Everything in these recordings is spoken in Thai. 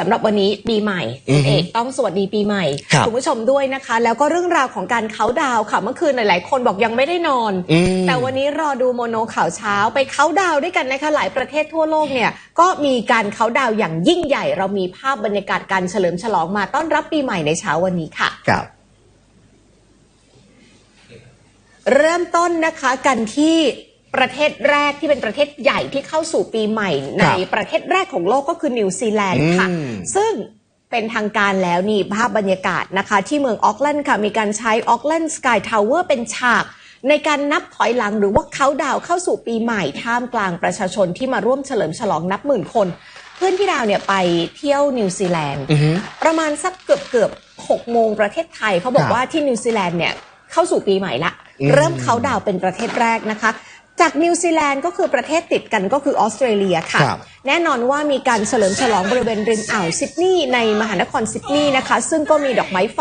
สำหรับวันนี้ปีใหม่อืคุอณฮึเอกต้องสวัสดีปีใหม่ครับณผู้ชมด้วยนะคะ แล้วก็เรื่องราวของการเขาน์ดาวน์ค่ะเมื่อคืนหลาย ๆ คนบอกยังไม่ได้นอนอืมแต่วันนี้รอดูโมโนข่าวเช้าไปเขาน์ดาวน์ด้วยกันนะคะหลายประเทศทั่วโลกเนี่ยก็มีการเขาน์ดาวน์อย่างยิ่งใหญ่ เรามีภาพบรรยากาศการเฉลิมฉลองมาต้อนรับปีใหม่ในเช้าวันนี้ค่ะครับเริ่มต้นนะคะกันที่ ประเทศแรกที่เป็นประเทศใหญ่ที่เข้าสู่ปีใหม่ ในครับประเทศแรกของโลกก็คือนิวซีแลนด์ค่ะอืมซึ่งเป็นทางการแล้วนี่ภาพบรรยากาศนะคะ ที่เมืองออกแลนด์ค่ะ มีการใช้ออกแลนด์สกายทาวเวอร์เป็นฉากในการนับถอยหลังหรือว่าเขาดาวน์เข้าสู่ปีใหม่ท่ามกลางประชาชนที่มาร่วมเฉลิมฉลองนับหมื่นคน เพื่อนพี่ดาวเนี่ยไปเที่ยวนิวซีแลนด์อือฮึประมาณสักเกือบเกือบหกโมงประเทศไทยเขาบอกครับว่าที่นิวซีแลนด์เนี่ยเข้าสู่ปีใหม่ละอืมเริ่มเขาดาวน์เป็นประเทศแรกนะคะ จากนิวซีแลนด์ก็คือประเทศติดกันก็คือออสเตรเลียค่ะ ครับ แน่นอนว่ามีการเฉลิมฉลองบริเวณริมอ่าวซิดนีย์ในมหานครซิดนีย์นะคะ ซึ่งก็มีดอกไม้ไฟ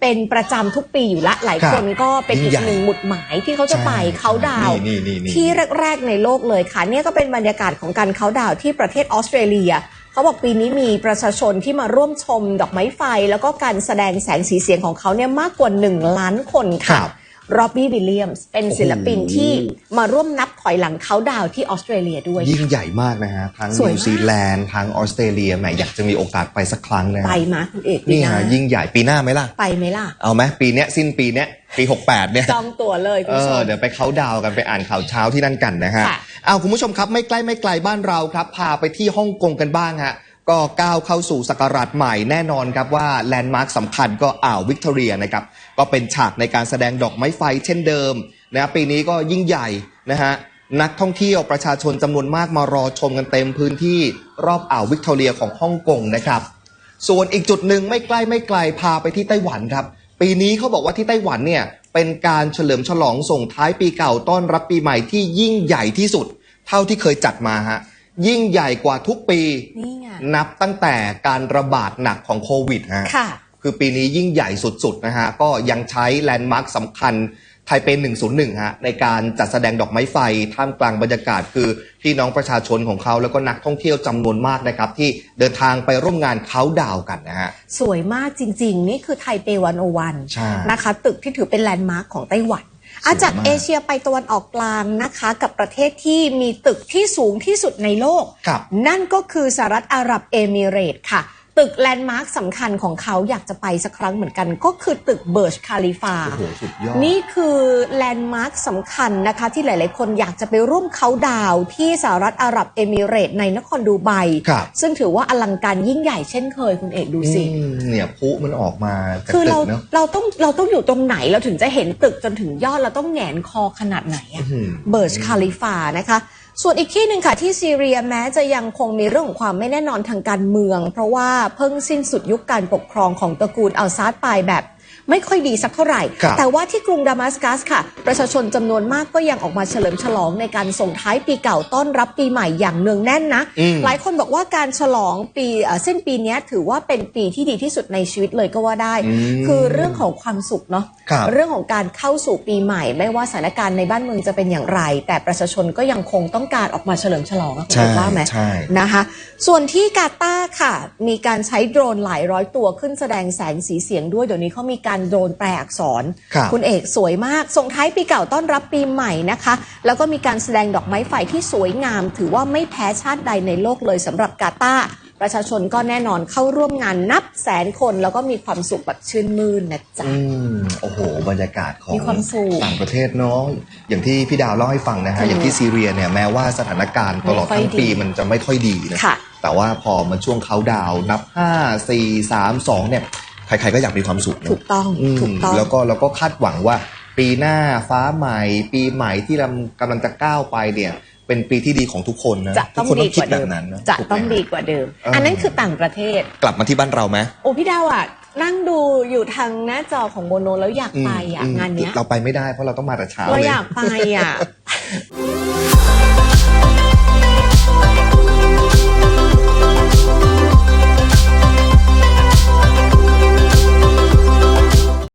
เป็นประจำทุกปีอยู่ละหลายครับคนก็เป็นอียิ่งใหญ่กหนึ่งหมุดหมายที่เขาจะไปใช่เขาดาวน์นี่นี่นี่ ที่แรก ๆ ในโลกเลยค่ะ เนี่ยก็เป็นบรรยากาศของการเขาน์ดาวน์ที่ประเทศออสเตรเลีย เขาบอกปีนี้มีประชาชนที่มาร่วมชมดอกไม้ไฟ แล้วก็การแสดงแสงสีเสียงของเขาเนี่ยมากกว่า 1 ล้านคนครัค่ะบ โรบบี้วิลเลียมส์เป็นศิลปินโอ้โหที่มาร่วมนับถอยหลังเขาน์ดาวน์ที่ออสเตรเลียด้วย ยิ่งใหญ่มากนะฮะ ทั้งสวยนิมากวซีแลนด์ทั้งออสเตรเลียแหมอยากจะมีโอกาสไปสักครั้งนะไปฮะมาคุณเอกนี่ปีหาฮะยิ่งใหญ่ปีหน้าไหมล่ะ ไปไหมล่ะ เอาไหมปีเนี้ยสิ้นปีเนี้ยปี 68 เนี่ยจองตั๋วเลยคุณเอผู้ชอมเดี๋ยวไปเขาน์ดาวน์กันไปอ่านข่าวเช้าที่นั่นกันนะฮะค่ะเอาคุณผู้ชมครับไม่ใกล้ไม่ไกลบ้านเราครับ พาไปที่ฮ่องกงกันบ้างฮะ ก็ก้าวเข้าสู่ศักราชใหม่แน่นอนครับว่าแลนด์มาร์คสำคัญก็อ่าววิกตอเรียนะครับก็เป็นฉากในการแสดงดอกไม้ไฟเช่นเดิมนะปีนี้ก็ยิ่งใหญ่นะฮะนักท่องเที่ยวประชาชนจำนวนมากมารอชมกันเต็มพื้นที่รอบอ่าววิกตอเรียของฮ่องกงนะครับ ส่วนอีกจุดหนึ่งไม่ใกล้ไม่ไกลพาไปที่ไต้หวันครับ ปีนี้เขาบอกว่าที่ไต้หวันเนี่ยเป็นการเฉลิมฉลองส่งท้ายปีเก่าต้อนรับปีใหม่ที่ยิ่งใหญ่ที่สุด เท่าที่เคยจัดมาฮะ ยิ่งใหญ่กว่าทุกปี นี่ไงนับตั้งแต่การระบาดหนักของโควิดฮะค่ะ คือปีนี้ยิ่งใหญ่สุดๆนะฮะก็ยังใช้แลนด์มาร์คสำคัญไทเป101 ฮะ ในการจัดแสดงดอกไม้ไฟ ท่ามกลางบรรยากาศคือพี่น้องประชาชนของเขาแล้วก็นักท่องเที่ยวจำนวนมากนะครับ ที่เดินทางไปร่วมงานเขาน์ดาวน์กันนะฮะ สวยมากจริง ๆ นี่คือไทเปวันโอวันใช่ นะคะ ตึกที่ถือเป็นแลนด์มาร์คของไต้หวัน อาสวยมากจากเอเชียไปตะวันออกกลางนะคะ กับประเทศที่มีตึกที่สูงที่สุดในโลกครับนั่นก็คือสหรัฐอาหรับเอมิเรตส์ค่ะ ตึกแลนด์มาร์คสำคัญของเขาอยากจะไปสักครั้งเหมือนกัน ก็คือตึกเบิร์ชคาลิฟา โอ้โหสุดยอด นี่คือแลนด์มาร์คสำคัญนะคะ ที่หลาย ๆ คนอยากจะไปร่วมเขาน์ดาวน์ที่สหรัฐอาหรับเอมิเรตส์ในนครดูไบ ครับ ซึ่งถือว่าอลังการยิ่งใหญ่เช่นเคยคุณเอกดูสิ อืมเนี่ยพลุมันออกมาจากคือตึเรากเนาะเราต้องเราต้องอยู่ตรงไหนเราถึงจะเห็นตึกจนถึงยอดเราต้องแหงนคอขนาดไหนอะ อื้อหือ เบิร์ชคาลิฟานะคะ ส่วนอีกที่หนึ่งค่ะที่ซีเรียแม้จะยังคงมีเรื่องของความไม่แน่นอนทางการเมือง เพราะว่าเพิ่งสิ้นสุดยุคการปกครองของตระกูลอัลซาดไปแบบ ไม่ค่อยดีสักเท่าไหร่ ครับแต่ว่าที่กรุงดามัสกัสค่ะ ประชาชนจำนวนมากก็ยังออกมาเฉลิมฉลองในการส่งท้ายปีเก่าต้อนรับปีใหม่อย่างเนืองแน่นนะ อืม หลายคนบอกว่าการฉลองปีเอ่อสิ้นปีเนี้ยถือว่าเป็นปีที่ดีที่สุดในชีวิตเลยก็ว่าได้อืมคือเรื่องของความสุขเนาะครับ เรื่องของการเข้าสู่ปีใหม่ ไม่ว่าสถานการณ์ในบ้านเมืองจะเป็นอย่างไร แต่ประชาชนก็ยังคงต้องการออกมาเฉลิมฉลองอะคุณใช่เอกว่าไหม ใช่ นะคะส่วนที่กาตาร์ค่ะ มีการใช้โดรนหลายร้อยตัวขึ้นแสดงแสงสีเสียงด้วย เดี๋ยวนี้เขามีการโดรนแปลอักษรครับณเอกสวยมาก ส่งท้ายปีเก่าต้อนรับปีใหม่นะคะ แล้วก็มีการแสดงดอกไม้ไฟที่สวยงาม ถือว่าไม่แพ้ชาติใดในโลกเลยสำหรับกาตาร์ประชาชนก็แน่นอนเข้าร่วมงานนับแสนคนแล้วก็มีความสุขแบบชื่นมื่นนะจ๊ะ อืมโอ้โห บรรยากาศของมีความสุขต่างประเทศเนาะอย่างที่พี่ดาวเล่าให้ฟังนะฮะถูกอย่างที่ซีเรียเนี่ยแม้ว่าสถานการณ์ตลอดไม่ค่อยทั้งปีดีมันจะไม่ค่อยดีนะ ค่ะ แต่ว่าพอมันช่วงเขาดาวน์นับ 5 4 3 2 เนี่ย ใครๆก็อยากมีความสุขนะถูกต้องอืมถูกต้องแล้วก็แล้วก็คาดหวังว่า ปีหน้าฟ้าใหม่ ปีใหม่ที่เรากำลังจะก้าวไปเนี่ยเป็นปีที่ดีของทุกคนนะจะทุต้กองคนดีต้องกคิดว่าแบเดิมบนั้นนจะถูกไหมต้องดีกว่าเดิมเอออัอันนั้นคือต่างประเทศกลับมาที่บ้านเราไหมโอ้พี่ดาวอะนั่งดูอยู่ทางหน้าจอของโมโนแล้วอยากไปอะมงานเนี้ยเราไปไม่ได้เพราะเราต้องมาแต่เช้าเราเลยอยากไปอะ